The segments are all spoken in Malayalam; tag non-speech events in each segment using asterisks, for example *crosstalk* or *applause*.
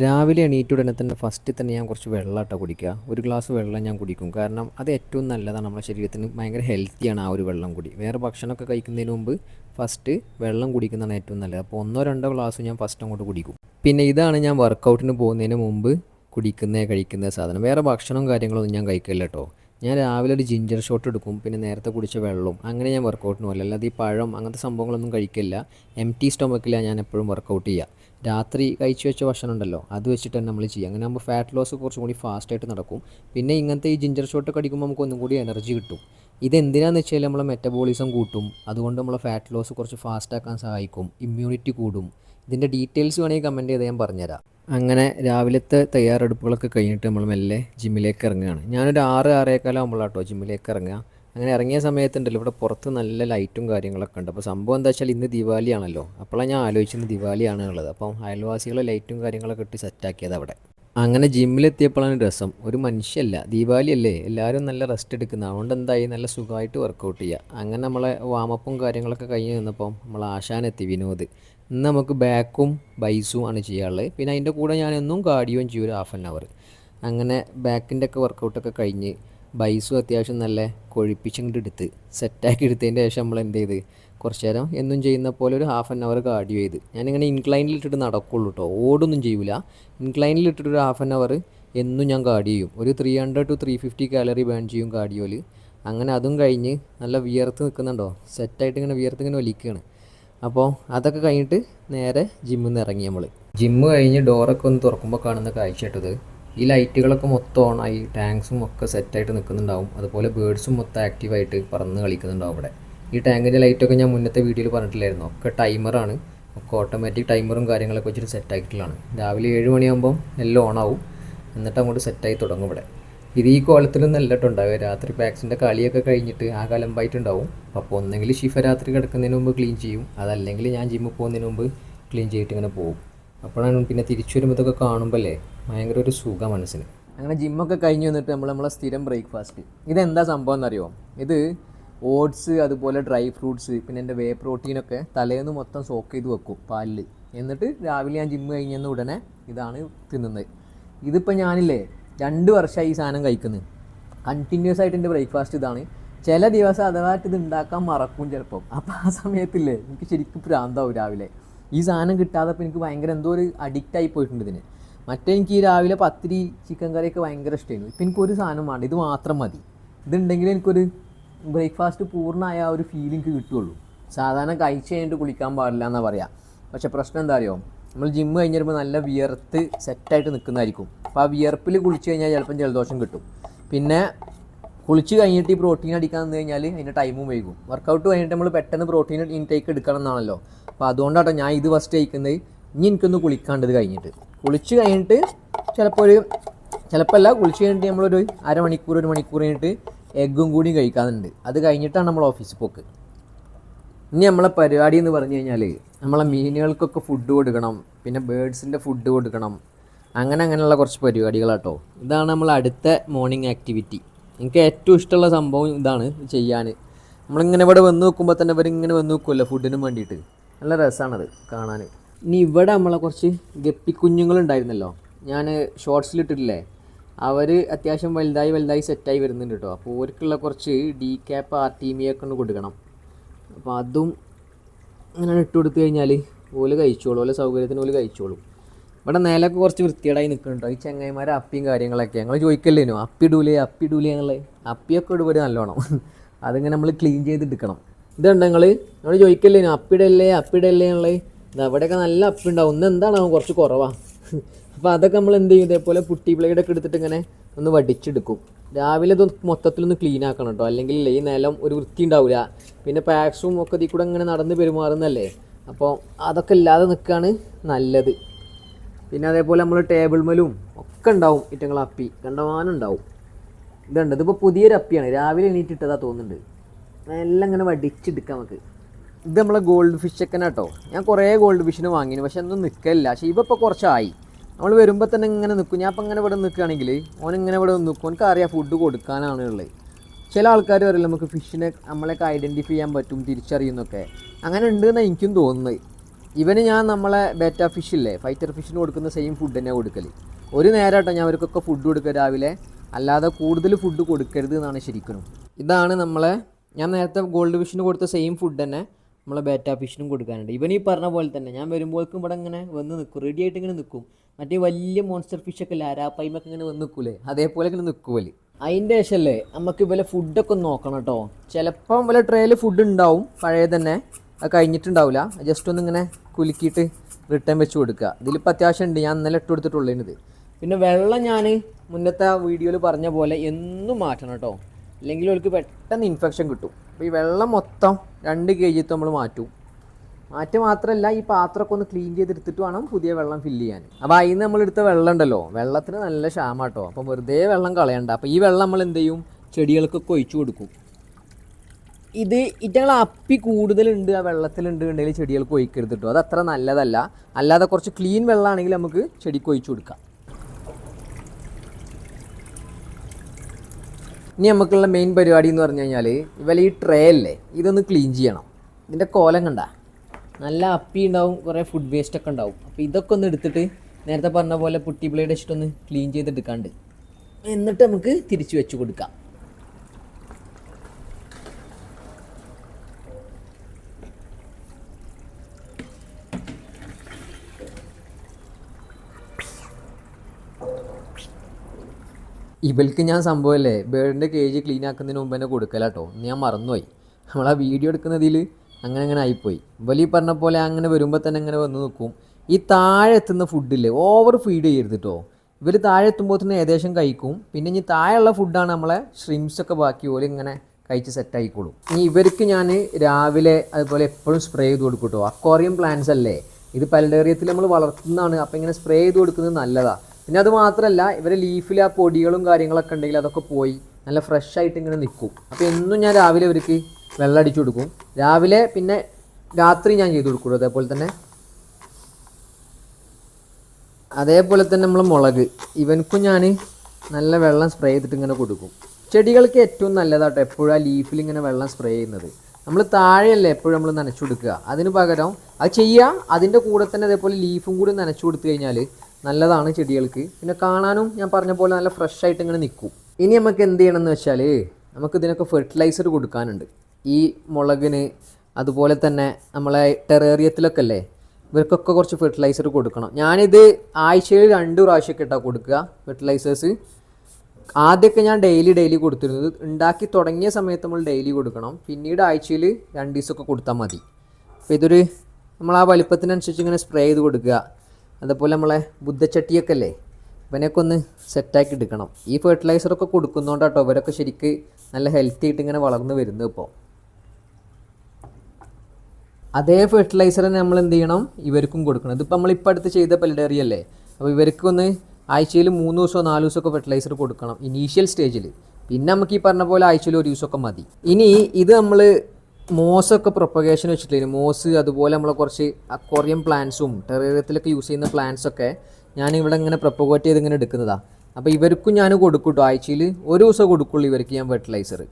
രാവിലെ എണീറ്റ ഉടനെ തന്നെ ഫസ്റ്റ് തന്നെ ഞാൻ കുറച്ച് വെള്ളമാട്ടോ കുടിക്കുക. ഒരു ഗ്ലാസ് വെള്ളം ഞാൻ കുടിക്കും. കാരണം അത് ഏറ്റവും നല്ലതാണ് നമ്മുടെ ശരീരത്തിന്. ഭയങ്കര ഹെൽത്തിയാണ് ആ ഒരു വെള്ളം കൂടി. വേറെ ഭക്ഷണമൊക്കെ കഴിക്കുന്നതിന് മുമ്പ് ഫസ്റ്റ് വെള്ളം കുടിക്കുന്നതാണ് ഏറ്റവും നല്ലത്. അപ്പോൾ ഒന്നോ രണ്ടോ ഗ്ലാസ് ഞാൻ ഫസ്റ്റ് അങ്ങോട്ട് കുടിക്കും. പിന്നെ ഇതാണ് ഞാൻ വർക്കൗട്ടിന് പോകുന്നതിന് മുമ്പ് കുടിക്കുന്ന കഴിക്കുന്ന സാധനം. വേറെ ഭക്ഷണവും കാര്യങ്ങളൊന്നും ഞാൻ കഴിക്കില്ല കേട്ടോ ഞാൻ രാവിലെ ഒരു ജിഞ്ചർ ഷോട്ട് എടുക്കും പിന്നെ നേരത്തെ കുടിച്ച വെള്ളവും അങ്ങനെ ഞാൻ വർക്കൗട്ടിന് പോലെ അല്ലാതെ ഈ പഴം അങ്ങനത്തെ സംഭവങ്ങളൊന്നും കഴിക്കില്ല എം ടി സ്റ്റൊമക്കിലാണ് ഞാൻ എപ്പോഴും വർക്കൗട്ട് ചെയ്യുക രാത്രി കഴിച്ചു വെച്ച ഭക്ഷണം ഉണ്ടല്ലോ അത് വെച്ചിട്ട് തന്നെ നമ്മൾ ചെയ്യുക അങ്ങനെ ആകുമ്പോൾ ഫാറ്റ് ലോസ് കുറച്ചും കൂടി ഫാസ്റ്റായിട്ട് നടക്കും. പിന്നെ ഇങ്ങനത്തെ ഈ ജിഞ്ചർ ഷോട്ട് അടിക്കുമ്പോൾ നമുക്ക് ഒന്നും കൂടി എനർജി കിട്ടും. ഇതെന്തിനാന്ന് വെച്ചാൽ നമ്മളെ മെറ്റബോളിസം കൂട്ടും. അതുകൊണ്ട് നമ്മളെ ഫാറ്റ് ലോസ് കുറച്ച് ഫാസ്റ്റാക്കാൻ സഹായിക്കും. ഇമ്മ്യൂണിറ്റി കൂടും. ഇതിന്റെ ഡീറ്റെയിൽസ് വേണമെങ്കിൽ കമന്റ് ചെയ്ത് ഞാൻ പറഞ്ഞുതരാം. അങ്ങനെ രാവിലത്തെ തയ്യാറെടുപ്പുകളൊക്കെ കഴിഞ്ഞിട്ട് നമ്മൾ മെല്ലെ ജിമ്മിലേക്ക് ഇറങ്ങുകയാണ്. ഞാനൊരു ആറ് ആറേക്കാലാകുമ്പോഴാട്ടോ ജിമ്മിലേക്ക് ഇറങ്ങുക. അങ്ങനെ ഇറങ്ങിയ സമയത്തുണ്ടല്ലോ ഇവിടെ പുറത്ത് നല്ല ലൈറ്റും കാര്യങ്ങളൊക്കെ ഉണ്ട്. അപ്പോൾ സംഭവം എന്താ വെച്ചാൽ ഇന്ന് ദിവാലിയാണല്ലോ അപ്പോഴാണ് ഞാൻ ആലോചിച്ചത് ദിവാലിയാണ് ഉള്ളത് അപ്പം അയൽവാസികളെ ലൈറ്റും കാര്യങ്ങളൊക്കെ ഇട്ട് സെറ്റാക്കിയത് അവിടെ. അങ്ങനെ ജിമ്മിലെത്തിയപ്പോഴാണ് രസം. ഒരു മനുഷ്യല്ല. ദീപാവലി അല്ലേ എല്ലാവരും നല്ല റെസ്റ്റ് എടുക്കുന്ന. അതുകൊണ്ട് എന്തായി? നല്ല സുഖമായിട്ട് വർക്കൗട്ട് ചെയ്യുക. അങ്ങനെ നമ്മളെ വാമപ്പും കാര്യങ്ങളൊക്കെ കഴിഞ്ഞ് നിന്നപ്പം നമ്മൾ ആശാനെത്തി വിനോദ്. ഇന്ന് നമുക്ക് ബാക്കും ബൈസും ആണ് ചെയ്യാറുള്ളത് പിന്നെ അതിന്റെ കൂടെ ഞാൻ എന്നും കാർഡിയോയും ചെയ്യും ഒരു ഹാഫ് ആൻ അവർ അങ്ങനെ ബാക്കിന്റെ ഒക്കെ വർക്കൗട്ടൊക്കെ കഴിഞ്ഞ് ബൈസും അത്യാവശ്യം നല്ല കൊഴിപ്പിച്ചങ്ങോട്ട് എടുത്ത് സെറ്റാക്കി എടുത്തതിന്റെ ശേഷം നമ്മൾ എന്ത് ചെയ്ത്? കുറച്ച് നേരം എന്നും ചെയ്യുന്ന പോലെ ഒരു ഹാഫ് ആൻ അവർ കാർഡിയോ ചെയ്ത്. ഞാനിങ്ങനെ ഇൻക്ലൈനിൽ ഇട്ടിട്ട് നടക്കുള്ളൂ കേട്ടോ ഓടൊന്നും ചെയ്യില്ല ഇൻക്ലൈനിൽ ഇട്ടിട്ട് ഒരു ഹാഫ് ആൻ അവർ എന്നും ഞാൻ കാർഡിയോ ചെയ്യും. ഒരു three hundred two three fifty calorie burn ചെയ്യും കാർഡിയോയിൽ അങ്ങനെ അതും കഴിഞ്ഞ് നല്ല വിയർത്ത് നിൽക്കുന്നുണ്ടോ? സെറ്റായിട്ട് ഇങ്ങനെ വിയർത്ത് ഇങ്ങനെ വലിക്കുകയാണ്. അപ്പോൾ അതൊക്കെ കഴിഞ്ഞിട്ട് നേരെ ജിമ്മിൽ നിന്ന് ഇറങ്ങി നമ്മൾ ജിമ്മ് കഴിഞ്ഞ് ഡോറൊക്കെ ഒന്ന് തുറക്കുമ്പോൾ കാണുന്ന കാഴ്ച ഇട്ടത് ഈ ലൈറ്റുകളൊക്കെ മൊത്തം ഓണായി ടാങ്ക്സും ഒക്കെ സെറ്റായിട്ട് നിൽക്കുന്നുണ്ടാവും അതുപോലെ ബേഡ്സും മൊത്തം ആക്റ്റീവായിട്ട് പറന്ന് കളിക്കുന്നുണ്ടാവും അവിടെ ഈ ടാങ്കിന്റെ ലൈറ്റൊക്കെ ഞാൻ മുന്നത്തെ വീഡിയോയിൽ പറഞ്ഞിട്ടില്ലായിരുന്നു? ഒക്കെ ടൈമറാണ് ഒക്കെ ഓട്ടോമാറ്റിക് ടൈമറും കാര്യങ്ങളൊക്കെ വെച്ചിട്ട് സെറ്റാക്കിയിട്ടുള്ളതാണ് രാവിലെ ഏഴ് മണിയാകുമ്പം എല്ലാം ഓണാവും എന്നിട്ട് അങ്ങോട്ട് സെറ്റായി തുടങ്ങും ഇവിടെ. ഇത് ഈ കോലത്തിലൊന്നും അല്ലട്ടോ ഉണ്ടാവുക രാത്രി പാക്സിന്റെ കളിയൊക്കെ കഴിഞ്ഞിട്ട് ആ കാലം കലമ്പായിട്ടുണ്ടാവും അപ്പോൾ ഒന്നെങ്കിൽ ഷിഫ രാത്രി കിടക്കുന്നതിന് മുമ്പ് ക്ലീൻ ചെയ്യും. അതല്ലെങ്കിൽ ഞാൻ ജിമ്മിൽ പോകുന്നതിന് മുമ്പ് ക്ലീൻ ചെയ്തിട്ട് ഇങ്ങനെ പോകും. അപ്പോഴാണ് പിന്നെ തിരിച്ചു വരുമ്പോൾ ഇതൊക്കെ കാണുമ്പോഴല്ലേ ഭയങ്കര ഒരു സുഖം മനസ്സിന്. അങ്ങനെ ജിമ്മൊക്കെ കഴിഞ്ഞ് വന്നിട്ട് നമ്മൾ നമ്മളെ സ്ഥിരം ബ്രേക്ക്ഫാസ്റ്റ് ഇതെന്താ സംഭവം എന്നറിയോ? ഇത് ഓട്സ് അതുപോലെ ഡ്രൈ ഫ്രൂട്ട്സ് പിന്നെ എന്റെ വേ പ്രോട്ടീനൊക്കെ തലേന്ന് മൊത്തം സോക്ക് ചെയ്ത് വെക്കും പാലിൽ എന്നിട്ട് രാവിലെ ഞാൻ ജിമ്മ് കഴിഞ്ഞെന്ന് ഉടനെ ഇതാണ് തിന്നുന്നത്. ഇതിപ്പോൾ ഞാനില്ലേ രണ്ട് വർഷമായി ഈ സാധനം കഴിക്കുന്നത് കണ്ടിന്യൂസ് ആയിട്ട് എന്റെ ബ്രേക്ക്ഫാസ്റ്റ് ഇതാണ്. ചില ദിവസം അഥവാ ഇത് ഉണ്ടാക്കാൻ മറക്കും ചിലപ്പം. അപ്പോൾ ആ സമയത്തില്ലേ എനിക്ക് ശരിക്കും പ്രാന്താവും രാവിലെ. ഈ സാധനം കിട്ടാതപ്പോൾ എനിക്ക് ഭയങ്കര എന്തോ ഒരു അഡിക്റ്റ് ആയി പോയിട്ടുണ്ട് ഇതിന്. മറ്റേ എനിക്ക് ഈ രാവിലെ പത്തിരി ചിക്കൻ കറിയൊക്കെ ഭയങ്കര ഇഷ്ടമായിരുന്നു ഇപ്പം എനിക്കൊരു സാധനം വേണ്ട ഇത് മാത്രം മതി. ഇതുണ്ടെങ്കിൽ എനിക്കൊരു ബ്രേക്ക്ഫാസ്റ്റ് പൂർണമായ ആ ഒരു ഫീലിംഗ് കിട്ടുള്ളൂ. സാധാരണ കഴിച്ച് കഴിഞ്ഞിട്ട് കുളിക്കാൻ പാടില്ല എന്നാണ് പറയുക പക്ഷെ പ്രശ്നം എന്താ അറിയോ? നമ്മൾ ജിമ്മ് കഴിഞ്ഞ് വരുമ്പോൾ നല്ല വിയർത്ത് സെറ്റായിട്ട് നിൽക്കുന്നതായിരിക്കും അപ്പോൾ ആ വിയർപ്പിൽ കുളിച്ച് കഴിഞ്ഞാൽ ചിലപ്പം ജലദോഷം കിട്ടും. പിന്നെ കുളിച്ച് കഴിഞ്ഞിട്ട് ഈ പ്രോട്ടീൻ അടിക്കാൻ നിന്ന് കഴിഞ്ഞാൽ അതിന്റെ ടൈമും വൈകും. വർക്കൗട്ട് കഴിഞ്ഞിട്ട് നമ്മൾ പെട്ടെന്ന് പ്രോട്ടീൻ ഇൻടേക്ക് എടുക്കണം എന്നാണല്ലോ. അപ്പോൾ അതുകൊണ്ടാട്ടോ ഞാൻ ഇത് ഫസ്റ്റ് കഴിക്കുന്നത്. ഇനി എനിക്കൊന്ന് കുളിക്കാണ്ടത് കഴിഞ്ഞിട്ട്. കുളിച്ച് കഴിഞ്ഞിട്ട് ചിലപ്പോൾ ഒരു ചിലപ്പോൾ അല്ല കുളിച്ച് കഴിഞ്ഞിട്ട് നമ്മളൊരു അരമണിക്കൂർ ഒരു മണിക്കൂർ കഴിഞ്ഞിട്ട് എഗ്ഗും കൂടി കഴിക്കാറുണ്ട്. അത് കഴിഞ്ഞിട്ടാണ് നമ്മൾ ഓഫീസിൽ പോക്ക്. ഇനി നമ്മളെ പരിപാടി എന്ന് പറഞ്ഞു കഴിഞ്ഞാൽ നമ്മളെ മീനുകൾക്കൊക്കെ ഫുഡ് കൊടുക്കണം. പിന്നെ ബേഡ്സിന്റെ ഫുഡ് കൊടുക്കണം. അങ്ങനെ അങ്ങനെയുള്ള കുറച്ച് പരിപാടികളാട്ടോ. ഇതാണ് നമ്മൾ അടുത്ത മോർണിംഗ് ആക്ടിവിറ്റി എനിക്ക് ഏറ്റവും ഇഷ്ടമുള്ള സംഭവം ഇതാണ് ചെയ്യാൻ. നമ്മളിങ്ങനെ ഇവിടെ വന്ന് നോക്കുമ്പോൾ തന്നെ ഇവരിങ്ങനെ വന്ന് നോക്കുമല്ലോ ഫുഡിനും വേണ്ടിയിട്ട്. നല്ല രസമാണത് കാണാൻ. ഇനി ഇവിടെ നമ്മളെ കുറച്ച് ഗപ്പിക്കുഞ്ഞുങ്ങളുണ്ടായിരുന്നല്ലോ. ഞാൻ ഷോർട്സിലിട്ടിട്ടില്ലേ അവർ അത്യാവശ്യം വലുതായി വലുതായി സെറ്റായി വരുന്നുണ്ട് കേട്ടോ അപ്പോൾ അവർക്കുള്ള കുറച്ച് ഡി ക്യാപ്പ് ആർട്ടീമിയൊക്കെ ഒന്ന് കൊടുക്കണം. അപ്പോൾ അതും അങ്ങനെ ഇട്ട് കൊടുത്തു കഴിഞ്ഞാൽ ഓൽ കഴിച്ചോളും ഓലെ സൗകര്യത്തിന് ഓൽ കഴിച്ചോളും. ഇവിടെ നിലമൊക്കെ കുറച്ച് വൃത്തികേടായി നിൽക്കുന്നുണ്ടോ ഈ ചെങ്ങായിമാർ അപ്പിയും കാര്യങ്ങളൊക്കെ. ഞങ്ങൾ ചോദിക്കല്ലേനോ അപ്പി ഇടൂലേ അപ്പി ഇടൂലേ എന്നുള്ളത്? അപ്പിയൊക്കെ ഇടുപോലെ നല്ലോണം. *laughs* അതിങ്ങനെ നമ്മൾ ക്ലീൻ ചെയ്തെടുക്കണം ഇതുണ്ട് ഞങ്ങൾ നമ്മൾ ചോദിക്കല്ലേനോ അപ്പിടല്ലേ അപ്പിടല്ലേ എന്നുള്ളത്? ഇത് അവിടെയൊക്കെ നല്ല അപ്പി ഉണ്ടാവും. ഒന്ന് എന്താണാവും കുറച്ച് കുറവാണ് *laughs* അപ്പോൾ അതൊക്കെ നമ്മൾ എന്ത് ചെയ്യും? ഇതേപോലെ പുട്ടി പ്ലേഡൊക്കെ എടുത്തിട്ട് ഇങ്ങനെ ഒന്ന് വടിച്ചെടുക്കും. രാവിലെ ഇത് മൊത്തത്തിലൊന്ന് ക്ലീൻ ആക്കണം കേട്ടോ അല്ലെങ്കിൽ ഈ നിലം ഒരു വൃത്തി ഉണ്ടാവില്ല പിന്നെ പാക്സും ഒക്കെ ഇതിൽ കൂടെ ഇങ്ങനെ നടന്ന് പെരുമാറുന്നല്ലേ അപ്പോൾ അതൊക്കെ ഇല്ലാതെ നിൽക്കുകയാണ് നല്ലത്. പിന്നെ അതേപോലെ നമ്മൾ ടേബിൾ മേലും ഒക്കെ ഉണ്ടാവും ഇറ്റങ്ങൾ അപ്പി. കണ്ടമാനം ഉണ്ടാവും. ഇതുണ്ട് ഇതിപ്പോൾ പുതിയൊരു അപ്പിയാണ്. രാവിലെ എണീറ്റിട്ടതാ തോന്നുന്നുണ്ട്. എല്ലാം ഇങ്ങനെ വടിച്ചെടുക്കാം നമുക്ക്. ഇത് നമ്മളെ ഗോൾഡ് ഫിഷ് ഒക്കെ കേട്ടോ ഞാൻ കുറേ ഗോൾഡ് ഫിഷിന് വാങ്ങിയിരുന്നു പക്ഷെ ഒന്നും നിൽക്കില്ല പക്ഷേ ഇവ ഇപ്പോൾ കുറച്ചായി. നമ്മൾ വരുമ്പോൾ തന്നെ ഇങ്ങനെ നിൽക്കും ഞാൻ അപ്പം ഇങ്ങനെ ഇവിടെ നിൽക്കുകയാണെങ്കിൽ ഓൻ ഇങ്ങനെ ഇവിടെ നിൽക്കും ഓനക്ക് അറിയാം ഫുഡ് കൊടുക്കാനാണ് ഉള്ളത് ചില ആൾക്കാർ പറയില്ല നമുക്ക് ഫിഷിനെ നമ്മളെയൊക്കെ ഐഡന്റിഫൈ ചെയ്യാൻ പറ്റും തിരിച്ചറിയുന്നൊക്കെ. അങ്ങനെ ഉണ്ട് എന്നാണ് എനിക്കും തോന്നുന്നത്. ഇവന് ഞാൻ നമ്മളെ ബേറ്റ ഫിഷില്ലേ ഫൈറ്റർ ഫിഷിന് കൊടുക്കുന്ന സെയിം ഫുഡ് തന്നെ കൊടുക്കൽ ഒരു നേരമായിട്ടോ ഞാൻ അവർക്കൊക്കെ ഫുഡ് കൊടുക്കുക രാവിലെ. അല്ലാതെ കൂടുതൽ ഫുഡ് കൊടുക്കരുത് എന്നാണ് ശരിക്കും. ഇതാണ് നമ്മളെ ഞാൻ നേരത്തെ ഗോൾഡ് ഫിഷിന് കൊടുത്ത സെയിം ഫുഡ് തന്നെ നമ്മളെ ബേറ്റ ഫിഷിനും കൊടുക്കാനുണ്ട്. ഇവൻ ഈ പറഞ്ഞ പോലെ തന്നെ ഞാൻ വരുമ്പോഴേക്കും ഇവിടെ ഇങ്ങനെ വന്ന് നിൽക്കും റെഡി ആയിട്ട് ഇങ്ങനെ നിൽക്കും മറ്റേ വലിയ മോൺസ്റ്റർ ഫിഷൊക്കെ ഇല്ല അരാപ്പൈമൊക്കെ ഇങ്ങനെ വന്ന് നിൽക്കൂലേ? അതേപോലെ ഇങ്ങനെ നിൽക്കുമല്ലേ അതിന്റെ ശേഷമല്ലേ നമുക്ക് ഇവലെ ഫുഡൊക്കെ ഒന്ന് നോക്കണം കേട്ടോ ചിലപ്പം വല്ല ട്രേയിൽ ഫുഡ് ഉണ്ടാവും പഴയ തന്നെ അത് കഴിഞ്ഞിട്ടുണ്ടാവില്ല ജസ്റ്റ് ഒന്ന് ഇങ്ങനെ കുലുക്കിയിട്ട് റിട്ടേൺ വെച്ച് കൊടുക്കുക ഇതിലിപ്പോൾ അത്യാവശ്യം ഉണ്ട് ഞാൻ ഇന്നലെ ഇട്ട് കൊടുത്തിട്ടുള്ളതിനത് പിന്നെ വെള്ളം ഞാൻ മുന്നത്തെ വീഡിയോയിൽ പറഞ്ഞ പോലെ എന്നും മാറ്റണം കേട്ടോ അല്ലെങ്കിൽ അവർക്ക് പെട്ടെന്ന് ഇൻഫെക്ഷൻ കിട്ടും. അപ്പോൾ ഈ വെള്ളം മൊത്തം രണ്ട് കെ ജിത്ത് നമ്മൾ മാറ്റും. മാറ്റം മാത്രമല്ല ഈ പാത്രമൊക്കെ ഒന്ന് ക്ലീൻ ചെയ്തെടുത്തിട്ട് വേണം പുതിയ വെള്ളം ഫില്ല് ചെയ്യാൻ. അപ്പോൾ അതിന് നമ്മൾ എടുത്ത വെള്ളം ഉണ്ടല്ലോ വെള്ളത്തിന് നല്ല ക്ഷാമാട്ടോ. അപ്പോൾ വെറുതെ വെള്ളം കളയണ്ട. അപ്പോൾ ഈ വെള്ളം നമ്മൾ എന്ത് ചെയ്യും? ചെടികൾക്കൊക്കെ ഒഴിച്ചു കൊടുക്കും. ഇത് ഇറ്റങ്ങൾ അപ്പി കൂടുതലുണ്ട് ആ വെള്ളത്തിലുണ്ട് ഉണ്ടെങ്കിൽ ചെടികൾക്ക് ഒഴിക്കരുത് അത് അത്ര നല്ലതല്ല. അല്ലാതെ കുറച്ച് ക്ലീൻ വെള്ളമാണെങ്കിൽ നമുക്ക് ചെടിക്ക് ഒഴിച്ചു കൊടുക്കാം. ഇനി നമുക്കുള്ള മെയിൻ പരിപാടി എന്ന് പറഞ്ഞു കഴിഞ്ഞാൽ ഇവലെ ഈ ട്രേ അല്ലേ? ഇതൊന്ന് ക്ലീൻ ചെയ്യണം. ഇതിന്റെ കോലം കണ്ട? നല്ല അപ്പി ഉണ്ടാവും കുറേ ഫുഡ് വേസ്റ്റ് ഒക്കെ ഉണ്ടാവും. അപ്പോൾ ഇതൊക്കെ ഒന്ന് എടുത്തിട്ട് നേരത്തെ പറഞ്ഞ പോലെ പുട്ടി ബ്ലേഡ് വെച്ചിട്ടൊന്ന് ക്ലീൻ ചെയ്തെടുക്കാണ്ട്. എന്നിട്ട് നമുക്ക് തിരിച്ചു വെച്ച് കൊടുക്കാം. ഇവൾക്ക് ഞാൻ സംഭവമല്ലേ ബേഡിന്റെ കേജ് ക്ലീൻ ആക്കുന്നതിന് മുമ്പ് തന്നെ കൊടുക്കലാട്ടോ. ഞാൻ മറന്നുപോയി. നമ്മൾ ആ വീഡിയോ എടുക്കുന്നതിൽ അങ്ങനെ അങ്ങനെ ആയിപ്പോയി. വലിയ പറഞ്ഞ പോലെ അങ്ങനെ വരുമ്പോൾ തന്നെ അങ്ങനെ വന്ന് നിൽക്കും ഈ താഴെ എത്തുന്ന ഫുഡില്ലേ ഓവർ ഫീഡ് ചെയ്യരുത് കേട്ടോ ഇവർ താഴെ എത്തുമ്പോൾ തന്നെ ഏകദേശം കഴിക്കും. പിന്നെ ഇനി താഴെയുള്ള ഫുഡാണ് നമ്മളെ shrimps ഒക്കെ ബാക്കി പോലെ ഇങ്ങനെ കഴിച്ച് സെറ്റ് ആയിക്കോളും. ഇനി ഇവർക്ക് ഞാൻ രാവിലെ അതുപോലെ എപ്പോഴും സ്പ്രേ ചെയ്ത് കൊടുക്കും കേട്ടോ അക്വാറിയം പ്ലാന്റ്സ് അല്ലേ? ഇത് പലഡേറിയത്തിൽ നമ്മൾ വളർത്തുന്നതാണ്. അപ്പോൾ ഇങ്ങനെ സ്പ്രേ ചെയ്ത് കൊടുക്കുന്നത് നല്ലതാണ് പിന്നെ അത് മാത്രമല്ല ഇവരെ ലീഫിൽ ആ പൊടികളും കാര്യങ്ങളൊക്കെ ഉണ്ടെങ്കിൽ അതൊക്കെ പോയി നല്ല ഫ്രഷ് ആയിട്ട് ഇങ്ങനെ നിൽക്കും അപ്പോൾ എന്നും ഞാൻ രാവിലെ ഇവർക്ക് വെള്ളം അടിച്ചു കൊടുക്കും. രാവിലെ പിന്നെ രാത്രി ഞാൻ ചെയ്ത് കൊടുക്കും അതേപോലെ തന്നെ? അതേപോലെ തന്നെ നമ്മൾ മുളക്. ഇവനക്കും ഞാൻ നല്ല വെള്ളം സ്പ്രേ ചെയ്തിട്ട് ഇങ്ങനെ കൊടുക്കും. ചെടികൾക്ക് ഏറ്റവും നല്ലതാട്ടോ എപ്പോഴും ആ ലീഫിൽ ഇങ്ങനെ വെള്ളം സ്പ്രേ ചെയ്യുന്നത്. നമ്മൾ താഴെയല്ലേ എപ്പോഴും നമ്മൾ നനച്ചു കൊടുക്കുക. അതിന് പകരം അത് ചെയ്യാം. അതിന്റെ കൂടെ തന്നെ അതേപോലെ ലീഫും കൂടി നനച്ചു കൊടുത്തു കഴിഞ്ഞാൽ നല്ലതാണ് ചെടികൾക്ക്. പിന്നെ കാണാനും ഞാൻ പറഞ്ഞ പോലെ നല്ല ഫ്രഷ് ആയിട്ട് ഇങ്ങനെ നിൽക്കും. ഇനി നമുക്ക് എന്ത് ചെയ്യണമെന്ന് വെച്ചാൽ നമുക്ക് ഇതിനൊക്കെ ഫെർട്ടിലൈസർ കൊടുക്കാനുണ്ട്. ഈ മുളകിന് അതുപോലെ തന്നെ നമ്മളെ ടെറേറിയത്തിലൊക്കെ അല്ലേ ഇവർക്കൊക്കെ കുറച്ച് ഫെർട്ടിലൈസർ കൊടുക്കണം. ഞാനിത് ആഴ്ചയിൽ രണ്ട് പ്രാവശ്യമൊക്കെ ഇട്ടാ കൊടുക്കുക ഫെർട്ടിലൈസേഴ്സ് ആദ്യമൊക്കെ ഞാൻ ഡെയിലി ഡെയിലി കൊടുത്തിരുന്നത് ഉണ്ടാക്കി തുടങ്ങിയ സമയത്ത് നമ്മൾ ഡെയിലി കൊടുക്കണം. പിന്നീട് ആഴ്ചയിൽ രണ്ട് ദിവസമൊക്കെ കൊടുത്താൽ മതി. അപ്പോൾ ഇതൊരു നമ്മൾ ആ വലിപ്പത്തിനനുസരിച്ച് ഇങ്ങനെ സ്പ്രേ ചെയ്ത് കൊടുക്കുക. അതുപോലെ നമ്മളെ ബുദ്ധച്ചട്ടിയൊക്കെ അല്ലേ ഇവനെയൊക്കെ ഒന്ന് സെറ്റാക്കി എടുക്കണം. ഈ ഫെർട്ടിലൈസറൊക്കെ കൊടുക്കുന്നതുകൊണ്ടാട്ടോ ഇവരൊക്കെ ശരിക്ക് നല്ല ഹെൽത്തി ആയിട്ട് ഇങ്ങനെ വളർന്നു വരുന്നത് ഇപ്പോൾ അതേ ഫെർട്ടിലൈസർ നമ്മൾ എന്ത് ചെയ്യണം? ഇവർക്കും കൊടുക്കണം. ഇതിപ്പോൾ നമ്മളിപ്പോൾ അടുത്ത് ചെയ്ത പെൽഡേറി അല്ലേ? അപ്പോൾ ഇവർക്ക് ഒന്ന് ആഴ്ചയിൽ മൂന്ന് ദിവസമോ നാല് ദിവസമൊക്കെ ഫെർട്ടിലൈസർ കൊടുക്കണം ഇനീഷ്യൽ സ്റ്റേജിൽ പിന്നെ നമുക്ക് ഈ പറഞ്ഞ പോലെ ആഴ്ചയിൽ ഒരു ദിവസമൊക്കെ മതി. ഇനി ഇത് നമ്മൾ മോസൊക്കെ പ്രൊപ്പഗേഷൻ വെച്ചിട്ടില്ല? മോസ് അതുപോലെ നമ്മളെ കുറച്ച് അക്വറിയം പ്ലാന്റ്സും ടെറേറിയത്തിലൊക്കെ യൂസ് ചെയ്യുന്ന പ്ലാന്റ്സ് ഒക്കെ ഞാൻ ഇവിടെ ഇങ്ങനെ പ്രൊപ്പഗേറ്റ് ചെയ്ത് ഇങ്ങനെ എടുക്കുന്നതാണ് അപ്പോൾ ഇവർക്കും ഞാൻ കൊടുക്കും കേട്ടോ ആഴ്ചയിൽ ഒരു ദിവസം കൊടുക്കുള്ളൂ ഇവർക്ക് ഞാൻ ഫെർട്ടിലൈസർ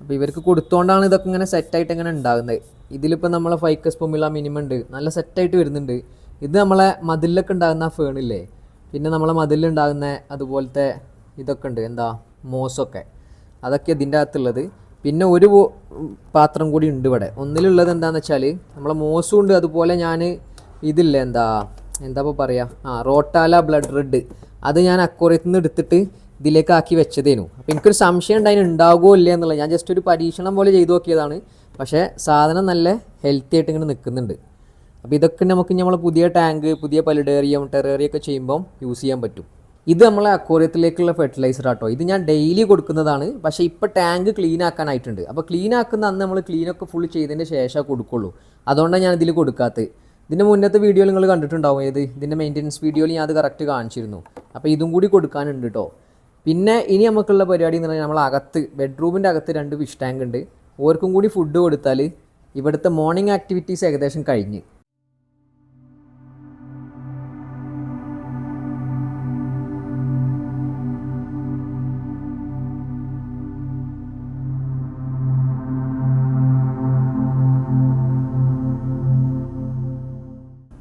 അപ്പോൾ ഇവർക്ക് കൊടുത്തോണ്ടാണ് ഇതൊക്കെ ഇങ്ങനെ സെറ്റായിട്ട് ഇങ്ങനെ ഉണ്ടാകുന്നത് ഇതിലിപ്പോൾ നമ്മളെ ഫൈക്കസ് പൊമില മിനിമം ഉണ്ട്. നല്ല സെറ്റായിട്ട് വരുന്നുണ്ട്. ഇത് നമ്മളെ മതിലൊക്കെ ഉണ്ടാകുന്ന ആ ഫേണില്ലേ പിന്നെ നമ്മളെ മതിലുണ്ടാകുന്ന അതുപോലത്തെ ഇതൊക്കെ ഉണ്ട്. എന്താ? മോസൊക്കെ അതൊക്കെ ഇതിന്റെ അകത്തുള്ളത്. പിന്നെ ഒരു പാത്രം കൂടി ഉണ്ട് ഇവിടെ. ഒന്നിലുള്ളത് എന്താണെന്ന് വെച്ചാൽ നമ്മളെ മോസും ഉണ്ട്. അതുപോലെ ഞാൻ ഇതില്ല? എന്താ? എന്താ ഇപ്പോൾ പറയുക ആ റോട്ടാല ബ്ലഡ് റെഡ്. അത് ഞാൻ അക്വറിയത്തിൽ നിന്ന് എടുത്തിട്ട് ഇതിലേക്ക് ആക്കി വെച്ചതേനു. അപ്പോൾ എനിക്കൊരു സംശയം ഉണ്ടായിരുന്നു ഉണ്ടാകുമോ ഇല്ല എന്നുള്ളത്. ഞാൻ ജസ്റ്റ് ഒരു പരീക്ഷണം പോലെ ചെയ്തു നോക്കിയതാണ്. പക്ഷേ സാധനം നല്ല ഹെൽത്തി ആയിട്ട് ഇങ്ങനെ നിൽക്കുന്നുണ്ട് അപ്പോൾ ഇതൊക്കെ നമുക്ക് നമ്മൾ പുതിയ ടാങ്ക് പുതിയ പലിഡേറിയം ടെറേറിയം ഒക്കെ ചെയ്യുമ്പം യൂസ് ചെയ്യാൻ പറ്റും. ഇത് നമ്മളെ അക്വോറിയത്തിലേക്കുള്ള ഫെർട്ടിലൈസർ ആട്ടോ. ഇത് ഞാൻ ഡെയിലി കൊടുക്കുന്നതാണ്. പക്ഷേ ഇപ്പോൾ ടാങ്ക് ക്ലീൻ ആക്കാനായിട്ടുണ്ട്. അപ്പോൾ ക്ലീൻ ആക്കുന്ന അന്ന് നമ്മൾ ക്ലീനൊക്കെ ഫുൾ ചെയ്തതിന് ശേഷമേ കൊടുക്കുള്ളൂ. അതുകൊണ്ടാണ് ഞാൻ ഇതിൽ കൊടുക്കാത്തത്. ഇതിന്റെ മുന്നത്തെ വീഡിയോയിൽ നിങ്ങൾ കണ്ടിട്ടുണ്ടാവും ഏത്? ഇതിന്റെ മെയിന്റനൻസ് വീഡിയോയിൽ ഞാൻ അത് കറക്റ്റ് കാണിച്ചിരുന്നു. അപ്പോൾ ഇതും കൂടി കൊടുക്കാനുണ്ട് കേട്ടോ പിന്നെ ഇനി നമുക്കുള്ള പരിപാടി എന്ന് പറഞ്ഞാൽ നമ്മൾ അകത്ത് ബെഡ്റൂമിന്റെ അകത്ത് രണ്ട് ഫിഷ് ടാങ്ക് ഉണ്ട്. ഓർക്കും കൂടി ഫുഡ് കൊടുത്താൽ ഇവിടുത്തെ മോർണിംഗ് ആക്ടിവിറ്റീസ് ഏകദേശം കഴിഞ്ഞ്.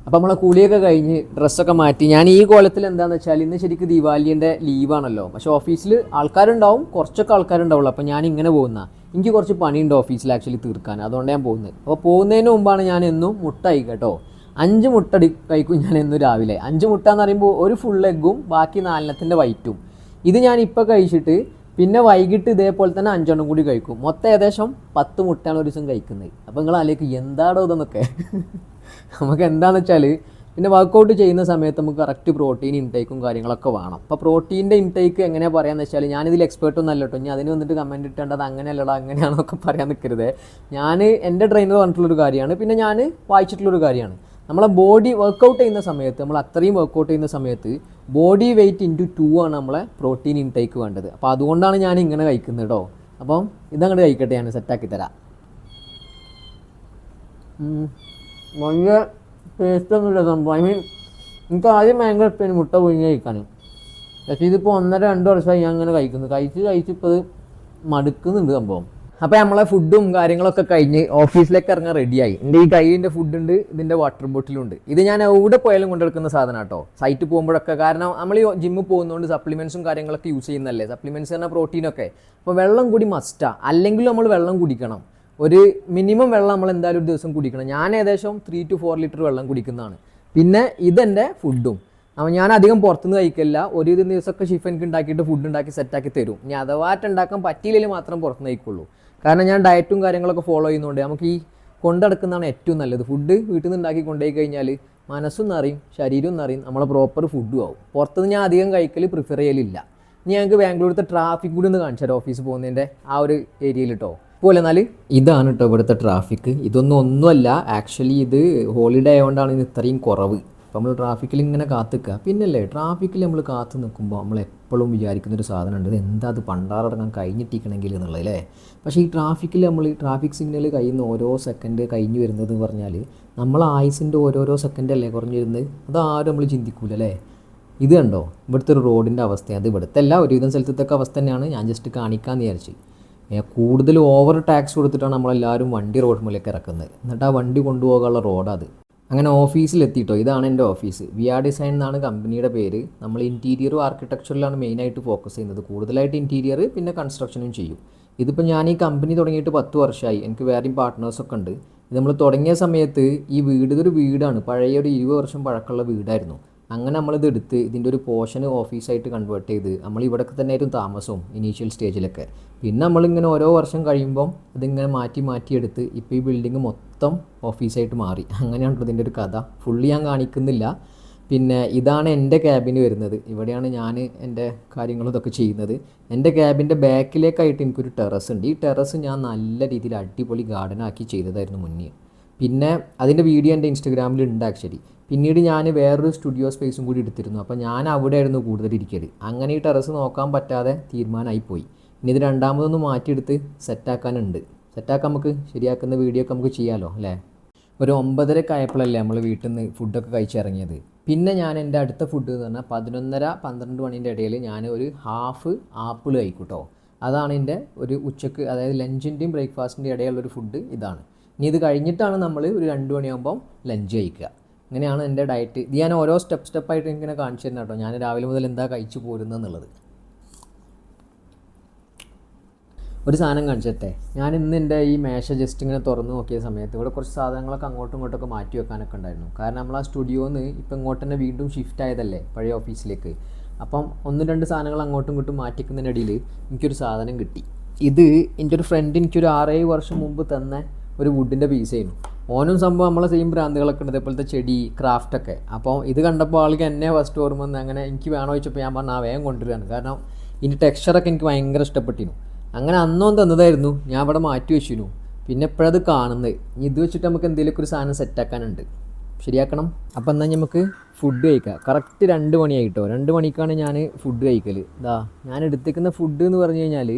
അപ്പോൾ നമ്മളെ കുളിയൊക്കെ കഴിഞ്ഞ് ഡ്രസ്സൊക്കെ മാറ്റി. ഞാൻ ഈ കോലത്തിൽ എന്താണെന്ന് വെച്ചാൽ ഇന്ന് ശരിക്കും ദീപാവലിന്റെ ലീവാണല്ലോ പക്ഷേ ഓഫീസിൽ ആൾക്കാരുണ്ടാവും കുറച്ചൊക്കെ ആൾക്കാരുണ്ടാവുള്ളൂ. അപ്പോൾ ഞാൻ ഇങ്ങനെ പോകുന്ന. എനിക്ക് കുറച്ച് പണിയുണ്ട് ഓഫീസിൽ ആക്ച്വലി തീർക്കാൻ. അതുകൊണ്ട് ഞാൻ പോകുന്നത്. അപ്പോൾ പോകുന്നതിന് മുമ്പാണ് ഞാൻ എന്നും മുട്ടായി കേട്ടോ. അഞ്ച് മുട്ട കഴിക്കും ഞാൻ എന്നും രാവിലെ. അഞ്ച് മുട്ട എന്ന് പറയുമ്പോൾ ഒരു ഫുൾ എഗ്ഗും ബാക്കി നാലെണ്ണത്തിന്റെ വൈറ്റും ഇത് ഞാൻ ഇപ്പോൾ കഴിച്ചിട്ട് പിന്നെ വൈകിട്ട് ഇതേപോലെ തന്നെ അഞ്ചെണ്ണം കൂടി കഴിക്കും. മൊത്തം ഏകദേശം പത്ത് മുട്ടയാണ് ഒരു ദിവസം കഴിക്കുന്നത്. അപ്പോൾ നിങ്ങൾ അതിലേക്ക് എന്താടോ ഇതെന്നൊക്കെ? നമുക്ക് എന്താണെന്ന് വെച്ചാൽ പിന്നെ വർക്കൗട്ട് ചെയ്യുന്ന സമയത്ത് നമുക്ക് കറക്റ്റ് പ്രോട്ടീൻ ഇൻടേക്കും കാര്യങ്ങളൊക്കെ വേണം. അപ്പോൾ പ്രോട്ടീന്റെ ഇൻടേക്ക് എങ്ങനെയാണ് പറയാമെന്ന് വെച്ചാൽ ഞാനിതിൽ എക്സ്പേർട്ട് ഒന്നും അല്ല കേട്ടോ. ഇനി അതിന് വന്നിട്ട് കമന്റ് ഇട്ടേണ്ടത് അങ്ങനെയല്ലടാ അങ്ങനെയാണെന്നൊക്കെ പറയാൻ നിൽക്കരുത് ഞാൻ എന്റെ ട്രെയിനർ പറഞ്ഞിട്ടുള്ളൊരു കാര്യമാണ്. പിന്നെ ഞാൻ വായിച്ചിട്ടുള്ളൊരു കാര്യമാണ്. നമ്മളെ ബോഡി വർക്കൗട്ട് ചെയ്യുന്ന സമയത്ത് നമ്മൾ അത്രയും വർക്കൗട്ട് ചെയ്യുന്ന സമയത്ത് ബോഡി വെയിറ്റ് ഇന്റു ടു ആണ് നമ്മളെ പ്രോട്ടീൻ ഇൻടേക്ക് വേണ്ടത്. അപ്പോൾ അതുകൊണ്ടാണ് ഞാൻ ഇങ്ങനെ കഴിക്കുന്നത് കേട്ടോ. അപ്പം ഇതങ്ങോട്ട് കഴിക്കട്ടെ ഞാൻ സെറ്റാക്കി തരാം. ഉം. ടേസ്റ്റൊന്നുമില്ല സംഭവം. ഐ മീൻ എനിക്ക് ആദ്യം ഭയങ്കര ഇഷ്ടമാണ് മുട്ട പുഴുങ്ങി കഴിക്കാൻ. പക്ഷേ ഇതിപ്പോൾ ഒന്നര രണ്ട് വർഷമായി ഞാൻ അങ്ങനെ കഴിക്കുന്നു. കഴിച്ച് കഴിച്ചിപ്പോൾ അത് മടുക്കുന്നുണ്ട് സംഭവം. അപ്പോൾ നമ്മളെ ഫുഡും കാര്യങ്ങളൊക്കെ കഴിഞ്ഞ് ഓഫീസിലേക്ക് ഇറങ്ങാൻ റെഡിയായി എന്റെ ഈ കയ്യിന്റെ ഫുഡുണ്ട് ഇതിന്റെ വാട്ടർ ബോട്ടിലുണ്ട് ഇത് ഞാൻ എവിടെ പോയാലും കൊണ്ടെടുക്കുന്ന സാധനം കേട്ടോ. സൈറ്റ് പോകുമ്പോഴൊക്കെ. കാരണം നമ്മൾ ഈ ജിമ്മിൽ പോകുന്നതുകൊണ്ട് സപ്ലിമെൻസും കാര്യങ്ങളൊക്കെ യൂസ് ചെയ്യുന്നതല്ലേ? സപ്ലിമെൻസ് പറഞ്ഞാൽ പ്രോട്ടീനൊക്കെ അപ്പോൾ വെള്ളം കൂടി മസ്റ്റാണ് അല്ലെങ്കിൽ നമ്മൾ വെള്ളം കുടിക്കണം. ഒരു മിനിമം വെള്ളം നമ്മൾ എന്തായാലും ഒരു ദിവസം കുടിക്കണം. ഞാൻ ഏകദേശം ത്രീ ടു ഫോർ ലിറ്റർ വെള്ളം കുടിക്കുന്നതാണ്. പിന്നെ ഇതെന്റെ ഫുഡും അപ്പോൾ ഞാൻ അധികം പുറത്തുനിന്ന് കഴിക്കില്ല ഒരു ദിവസമൊക്കെ ഷിഫ് എനിക്ക് ഉണ്ടാക്കിയിട്ട് ഫുഡ് ഉണ്ടാക്കി സെറ്റാക്കി തരും. ഇനി അഥവാറ്റ് ഉണ്ടാക്കാൻ പറ്റിയില്ലെങ്കിൽ മാത്രം പുറത്തുനിന്ന് കഴിക്കുള്ളൂ. കാരണം ഞാൻ ഡയറ്റും കാര്യങ്ങളൊക്കെ ഫോളോ ചെയ്യുന്നുണ്ട് നമുക്ക് ഈ കൊണ്ടടക്കുന്നതാണ് ഏറ്റവും നല്ലത്. ഫുഡ് വീട്ടിൽ നിന്ന് ഉണ്ടാക്കി കൊണ്ടുപോയി കഴിഞ്ഞാൽ മനസ്സും നിറയും ശരീരവും നിറയും നമ്മളെ പ്രോപ്പർ ഫുഡും ആവും. പുറത്തുനിന്ന് ഞാൻ അധികം കഴിക്കൽ പ്രിഫർ ചെയ്യലില്ല. ഇനി ഞങ്ങൾക്ക് ബാംഗ്ലൂരിലത്തെ ട്രാഫിക് കൂടി ഒന്ന് കാണിച്ചു തരാം ഓഫീസ് പോകുന്നതിന്റെ ആ ഒരു ഏരിയയിൽ കേട്ടോ പോലെ എന്നാൽ ഇതാണ് കേട്ടോ ഇവിടുത്തെ ട്രാഫിക് ഇതൊന്നും ഒന്നുമല്ല. ആക്ച്വലി ഇത് ഹോളിഡേ ആയതുകൊണ്ടാണ് ഇന്ന് ഇത്രയും കുറവ്. അപ്പോൾ നമ്മൾ ട്രാഫിക്കിൽ ഇങ്ങനെ കാത്തു നിൽക്കുക പിന്നല്ലേ ട്രാഫിക്കിൽ നമ്മൾ കാത്തു നിൽക്കുമ്പോൾ നമ്മൾ എപ്പോഴും വിചാരിക്കുന്നൊരു സാധനമുണ്ട് ഇത് എന്താ അത് പണ്ടാറടങ്ങാൻ കഴിഞ്ഞിട്ടിരിക്കണമെങ്കിൽ എന്നുള്ളത് അല്ലേ പക്ഷേ ഈ ട്രാഫിക്കിൽ നമ്മൾ ട്രാഫിക് സിഗ്നൽ കഴിയുന്ന ഓരോ സെക്കൻഡ് കഴിഞ്ഞു വരുന്നത് എന്ന് പറഞ്ഞാൽ നമ്മൾ ആയുസിന്റെ ഓരോരോ സെക്കൻഡ് അല്ലേ കുറഞ്ഞു വരുന്നത് അതാരും നമ്മൾ ചിന്തിക്കൂല അല്ലേ ഇത് കണ്ടോ? ഇവിടുത്തെ ഒരു റോഡിന്റെ അവസ്ഥ. അത് ഇവിടുത്തെ അല്ല ഒരുവിധം സ്ഥലത്തൊക്കെ അവസ്ഥ തന്നെയാണ്. ഞാൻ ജസ്റ്റ് കാണിക്കാമെന്ന് വിചാരിച്ച്. കൂടുതൽ ഓവർ ടാക്സ് കൊടുത്തിട്ടാണ് നമ്മളെല്ലാവരും വണ്ടി റോഡ് മുകളിലേക്ക് ഇറക്കുന്നത്. എന്നിട്ട് ആ വണ്ടി കൊണ്ടുപോകാനുള്ള റോഡാണ് അങ്ങനെ ഓഫീസിലെത്തിയിട്ടോ ഇതാണ് എന്റെ ഓഫീസ് വി ആർ ഡിസൈൻ എന്നാണ് കമ്പനിയുടെ പേര്. നമ്മൾ ഇന്റീരിയറും ആർക്കിടെക്ചറിലാണ് മെയിനായിട്ട് ഫോക്കസ് ചെയ്യുന്നത്. കൂടുതലായിട്ട് ഇന്റീരിയർ പിന്നെ കൺസ്ട്രക്ഷനും ചെയ്യും. ഇതിപ്പോൾ ഞാൻ ഈ കമ്പനി തുടങ്ങിയിട്ട് പത്ത് വർഷമായി. എനിക്ക് വേറെയും പാർട്ട്നേഴ്സൊക്കെ ഉണ്ട്. ഇത് നമ്മൾ തുടങ്ങിയ സമയത്ത് ഈ വീട് ഇതൊരു വീടാണ്. പഴയ ഒരു ഇരുപത് വർഷം പഴക്കമുള്ള വീടായിരുന്നു. അങ്ങനെ നമ്മളിത് എടുത്ത് ഇതിന്റെ ഒരു പോർഷന് ഓഫീസായിട്ട് കൺവേർട്ട് ചെയ്ത് നമ്മൾ ഇവിടേക്ക് തന്നെ ആയിരുന്നു താമസവും ഇനീഷ്യൽ സ്റ്റേജിലൊക്കെ പിന്നെ നമ്മളിങ്ങനെ ഓരോ വർഷം കഴിയുമ്പം ഇതിങ്ങനെ മാറ്റി മാറ്റി എടുത്ത് ഇപ്പോൾ ഈ ബിൽഡിംഗ് മൊത്തം ഓഫീസായിട്ട് മാറി. അങ്ങനെയാണ് ഇതിന്റെ ഒരു കഥ. ഫുള്ളി ഞാൻ കാണിക്കുന്നില്ല. പിന്നെ ഇതാണ് എന്റെ ക്യാബിന് വരുന്നത്. ഇവിടെയാണ് ഞാൻ എന്റെ കാര്യങ്ങളും ഇതൊക്കെ ചെയ്യുന്നത്. എന്റെ ക്യാബിന്റെ ബാക്കിലേക്കായിട്ട് എനിക്കൊരു ടെറസ് ഉണ്ട്. ഈ ടെറസ് ഞാൻ നല്ല രീതിയിൽ അടിപൊളി ഗാർഡനാക്കി ചെയ്തതായിരുന്നു മുന്നേ. പിന്നെ അതിന്റെ വീഡിയോ എന്റെ ഇൻസ്റ്റഗ്രാമിൽ ഉണ്ട് ആക്ച്വലി പിന്നീട് ഞാൻ വേറൊരു സ്റ്റുഡിയോ സ്പേസും കൂടി എടുത്തിരുന്നു. അപ്പോൾ ഞാൻ അവിടെ ആയിരുന്നു കൂടുതൽ ഇരിക്കൽ അങ്ങനെ ഈ ടെറസ് നോക്കാൻ പറ്റാതെ തീരുമാനമായി പോയി. ഇനി ഇത് രണ്ടാമതൊന്ന് മാറ്റിയെടുത്ത് സെറ്റാക്കാനുണ്ട് സെറ്റാക്കാൻ നമുക്ക് ശരിയാക്കുന്ന വീഡിയോ ഒക്കെ നമുക്ക് ചെയ്യാമല്ലോ അല്ലേ? ഒരു ഒമ്പതരക്ക് ആയപ്പോഴല്ലേ നമ്മൾ വീട്ടിൽ നിന്ന് ഫുഡൊക്കെ കഴിച്ചിറങ്ങിയത് പിന്നെ ഞാൻ എന്റെ അടുത്ത ഫുഡ് എന്ന് പറഞ്ഞാൽ പതിനൊന്നര പന്ത്രണ്ട് മണീന്റെ ഇടയിൽ ഞാൻ ഒരു ഹാഫ് ആപ്പിൾ കഴിക്കൂട്ടോ. അതാണ് എന്റെ ഒരു ഉച്ചയ്ക്ക് അതായത് ലഞ്ചിന്റെയും ബ്രേക്ക്ഫാസ്റ്റിന്റെയും ഇടയിലുള്ള ഒരു ഫുഡ് ഇതാണ്. ഇനി ഇത് കഴിഞ്ഞിട്ടാണ് നമ്മൾ ഒരു രണ്ട് മണിയാകുമ്പം ലഞ്ച് കഴിക്കുക. ഇങ്ങനെയാണ് എന്റെ ഡയറ്റ് ഇത് ഞാൻ ഓരോ സ്റ്റെപ്പ് സ്റ്റെപ്പായിട്ട് ഇങ്ങനെ കാണിച്ചു തരുന്ന കേട്ടോ. ഞാൻ രാവിലെ മുതൽ എന്താ കഴിച്ചു പോരുന്നത് എന്നുള്ളത്. ഒരു സാധനം കാണിച്ചട്ടെ. ഞാൻ ഇന്ന് എന്റെ ഈ മേശ ജസ്റ്റ് ഇങ്ങനെ തുറന്നു നോക്കിയ സമയത്ത് ഇവിടെ കുറച്ച് സാധനങ്ങളൊക്കെ അങ്ങോട്ടും ഇങ്ങോട്ടൊക്കെ മാറ്റി വെക്കാനൊക്കെ ഉണ്ടായിരുന്നു. കാരണം നമ്മൾ ആ സ്റ്റുഡിയോന്ന് ഇപ്പം ഇങ്ങോട്ട് തന്നെ വീണ്ടും ഷിഫ്റ്റ് ആയതല്ലേ പഴയ ഓഫീസിലേക്ക് അപ്പം ഒന്ന് രണ്ട് സാധനങ്ങൾ അങ്ങോട്ടും ഇങ്ങോട്ടും മാറ്റിക്കുന്നതിനിടയിൽ എനിക്കൊരു സാധനം കിട്ടി. ഇത് എന്റെ ഒരു ഫ്രണ്ട് എനിക്കൊരു ആറേഴ് വർഷം മുമ്പ് തന്ന ഒരു വുഡിന്റെ പീസായിരുന്നു ഓനും സംഭവം നമ്മളെ സെയിം ഭ്രാന്തികളൊക്കെ ഉണ്ട്. ഇതേപോലത്തെ ചെടി ക്രാഫ്റ്റൊക്കെ അപ്പോൾ ഇത് കണ്ടപ്പോൾ ആൾക്ക് എന്നെ ഫസ്റ്റ് ഓർമ്മ വന്ന് അങ്ങനെ എനിക്ക് വേണോ ചോദിച്ചപ്പോൾ ഞാൻ പറഞ്ഞു ആ വേഗം കൊണ്ടുവരികയാണ് കാരണം ഇതിന്റെ ടെക്സ്ചറൊക്കെ എനിക്ക് ഭയങ്കര ഇഷ്ടപ്പെട്ടിരുന്നു. അങ്ങനെ അന്നും തന്നതായിരുന്നു. ഞാൻ ഇവിടെ മാറ്റി വെച്ചിരുന്നു. പിന്നെ എപ്പോഴത് കാണുന്നത്. ഇത് വെച്ചിട്ട് നമുക്ക് എന്തെങ്കിലുമൊക്കെ ഒരു സാധനം സെറ്റാക്കാനുണ്ട് ശരിയാക്കണം? അപ്പോൾ എന്നാൽ നമുക്ക് ഫുഡ് കഴിക്കാം. കറക്റ്റ് രണ്ട് മണിയായിട്ടോ രണ്ട് മണിക്കാണ് ഞാൻ ഫുഡ് കഴിക്കൽ ഇതാ ഞാൻ എടുത്തേക്കുന്ന ഫുഡ് എന്ന് പറഞ്ഞു കഴിഞ്ഞാൽ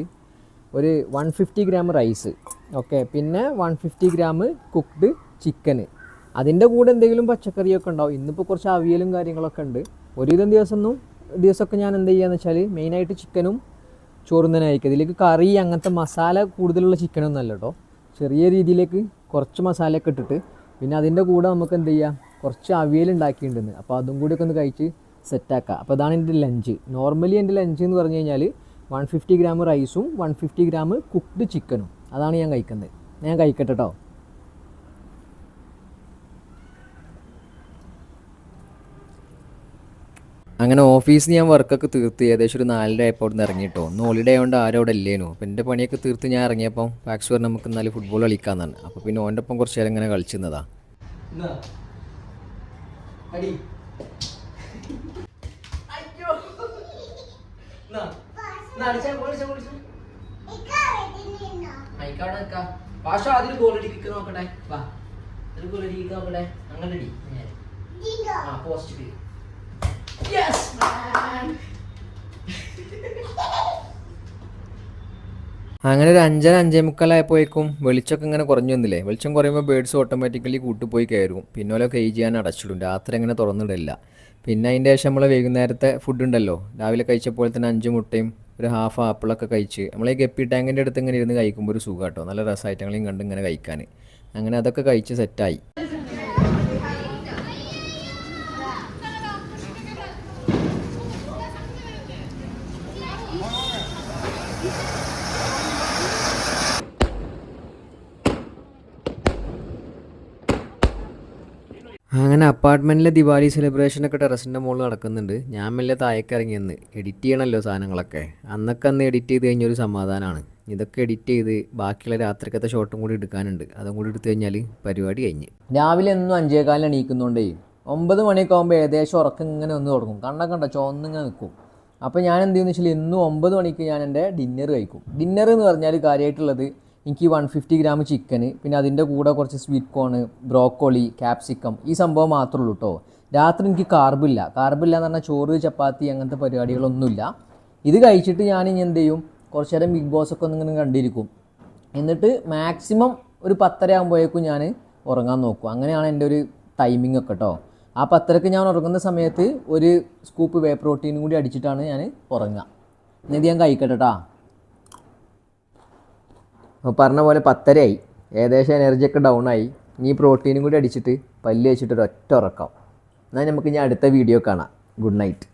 ഒരു one fifty gram rice okay പിന്നെ വൺ ഫിഫ്റ്റി ഗ്രാം കുക്ക്ഡ് ചിക്കന് അതിന്റെ കൂടെ എന്തെങ്കിലും പച്ചക്കറിയൊക്കെ ഉണ്ടാവും. ഇന്നിപ്പോൾ കുറച്ച് അവിയലും കാര്യങ്ങളൊക്കെ ഉണ്ട്. ഒരുവിധം ദിവസമൊന്നും ദിവസമൊക്കെ ഞാൻ എന്ത് ചെയ്യുകയെന്ന് വെച്ചാൽ മെയിനായിട്ട് ചിക്കനും ചോറും തന്നെ ആയിരിക്കും ഇതിലേക്ക് കറി അങ്ങനത്തെ മസാല കൂടുതലുള്ള ചിക്കനൊന്നും അല്ല കേട്ടോ ചെറിയ രീതിയിലേക്ക് കുറച്ച് മസാലയൊക്കെ ഇട്ടിട്ട് പിന്നെ അതിന്റെ കൂടെ നമുക്ക് എന്ത് ചെയ്യാം? കുറച്ച് അവിയൽ ഉണ്ടാക്കിയിട്ടുണ്ടെന്ന് അപ്പോൾ അതും കൂടിയൊക്കെ ഒന്ന് കഴിച്ച് സെറ്റാക്കാം അപ്പോൾ അതാണ് എന്റെ ലഞ്ച് നോർമലി എന്റെ ലഞ്ച് എന്ന് പറഞ്ഞു കഴിഞ്ഞാൽ വൺ ഫിഫ്റ്റി ഗ്രാം റൈസും വൺ ഫിഫ്റ്റി ഗ്രാം കുക്ക്ഡ് ചിക്കനും അതാണ് ഞാൻ കഴിക്കുന്നത്. ഞാൻ കഴിക്കട്ടെ കേട്ടോ അങ്ങനെ ഓഫീസിൽ ഞാൻ വർക്കൊക്കെ തീർത്ത് ഏകദേശം ഒരു നാലര ആയപ്പോൾ അവിടെ നിന്ന് ഇറങ്ങിയിട്ടോ ഒന്ന് ഹോളിഡേ ആയതുകൊണ്ട് ആരും അവിടെ ഇല്ലേനു. അപ്പോൾ എന്റെ പണിയൊക്കെ തീർത്ത് ഞാൻ ഇറങ്ങിയപ്പോൾ പാക്സ് നമുക്ക് എന്നാലും ഫുട്ബോൾ കളിക്കാമെന്നാണ് അപ്പോൾ പിന്നെ ഓന്റെ ഒപ്പം കുറച്ച് നേരം ഇങ്ങനെ കളിച്ചിരുന്നതാ. അടി. ഭാഷ അതിൽ ഗോൾ അടിക്ക് നോക്കട്ടെ. വാ. നോക്കട്ടെ. അങ്ങനെ അടി. ആ പോസ്റ്റ് യെസ് അങ്ങനെ ഒരു അഞ്ചര അഞ്ചേ മുക്കാലായപ്പോഴേക്കും വെളിച്ചമൊക്കെ ഇങ്ങനെ കുറഞ്ഞു വന്നില്ലേ? വെളിച്ചം കുറയുമ്പോൾ ബേഡ്സ് ഓട്ടോമാറ്റിക്കലി കൂട്ടിപ്പോയി കയറും. പിന്നെ ഓരോ കൈ ചെയ്യാൻ അടച്ചിടും. രാത്രി അങ്ങനെ തുറന്നിടില്ല പിന്നെ അതിന്റെ ശേഷം നമ്മൾ വൈകുന്നേരത്തെ ഫുഡ് ഉണ്ടല്ലോ. രാവിലെ കഴിച്ചപ്പോൾ തന്നെ അഞ്ച് മുട്ടയും ഒരു ഹാഫ് ആപ്പിളൊക്കെ കഴിച്ച് നമ്മൾ ഈ ഗപ്പി ടാങ്കിന്റെ അടുത്ത് ഇങ്ങനെ ഇരുന്ന് കഴിക്കുമ്പോൾ ഒരു സുഖം കേട്ടോ. നല്ല രസമായിട്ട് ഞങ്ങളെയും കണ്ട് ഇങ്ങനെ കഴിക്കാൻ. അങ്ങനെ അതൊക്കെ കഴിച്ച് സെറ്റായി അങ്ങനെ അപ്പാർട്ട്മെന്റിലെ ദിവാലി സെലിബ്രേഷനൊക്കെ ടെറസിന്റെ മുകളിൽ നടക്കുന്നുണ്ട്. ഞാൻ മെല്ലെ താഴേക്ക് ഇറങ്ങിയെന്ന് എഡിറ്റ് ചെയ്യണമല്ലോ സാധനങ്ങളൊക്കെ. അന്നൊക്കെ അന്ന് എഡിറ്റ് ചെയ്ത് കഴിഞ്ഞൊരു സമാധാനമാണ് ഇതൊക്കെ എഡിറ്റ് ചെയ്ത് ബാക്കിയുള്ള രാത്രിക്കത്തെ ഷോട്ടും കൂടി എടുക്കാനുണ്ട്. അതും കൂടി എടുത്തു കഴിഞ്ഞാൽ പരിപാടി കഴിഞ്ഞ്. രാവിലെ എന്നും അഞ്ചേകാലിന് എണീക്കുന്നുണ്ടേ ഒമ്പത് മണിയൊക്കെ ആകുമ്പോൾ ഏകദേശം ഉറക്കം ഇങ്ങനെ ഒന്ന് തുടങ്ങും. കണ്ണൊക്കെ ഉണ്ടോ ചോന്നിങ്ങനെ നിൽക്കും അപ്പോൾ ഞാൻ എന്ത് ചെയ്യുന്നു വെച്ചാൽ ഇന്നും ഒമ്പത് മണിക്ക് ഞാൻ എന്റെ ഡിന്നർ കഴിക്കും. ഡിന്നർ എന്ന് പറഞ്ഞാൽ കാര്യമായിട്ടുള്ളത് എനിക്ക് വൺ ഫിഫ്റ്റി ഗ്രാം ചിക്കൻ പിന്നെ അതിന്റെ കൂടെ കുറച്ച് സ്വീറ്റ് കോൺ ബ്രോക്കോളി ക്യാപ്സിക്കം ഈ സംഭവം മാത്രമേ ഉള്ളൂ കേട്ടോ രാത്രി എനിക്ക് കാർബില്ല കാർബില്ല എന്ന് പറഞ്ഞാൽ ചോറ് ചപ്പാത്തി അങ്ങനത്തെ പരിപാടികളൊന്നുമില്ല. ഇത് കഴിച്ചിട്ട് ഞാൻ ഇനി എന്ത് ചെയ്യും? കുറച്ച് നേരം ബിഗ് ബോസ് ഒക്കെ ഒന്നിങ്ങനെ കണ്ടിരിക്കും. എന്നിട്ട് മാക്സിമം ഒരു പത്തര ആകുമ്പോഴേക്കും ഞാൻ ഉറങ്ങാൻ നോക്കും. അങ്ങനെയാണ് എന്റെ ഒരു ടൈമിംഗ് ഒക്കെ കേട്ടോ ആ പത്തരക്ക് ഞാൻ ഉറങ്ങുന്ന സമയത്ത് ഒരു സ്കൂപ്പ് വേ പ്രോട്ടീനും കൂടി അടിച്ചിട്ടാണ് ഞാൻ ഉറങ്ങുക. എന്നിട്ട് ഞാൻ കഴിക്കട്ടെ കേട്ടോ പറഞ്ഞ പോലെ പത്തരയായി. ഏകദേശം എനർജിയൊക്കെ ഡൗൺ ആയി. ഇനി പ്രോട്ടീനും കൂടി അടിച്ചിട്ട് പല്ല് വെച്ചിട്ട് ഒരു ഒറ്റ ഉറക്കം. എന്നാൽ നമുക്ക് ഇനി അടുത്ത വീഡിയോ കാണാം. Good night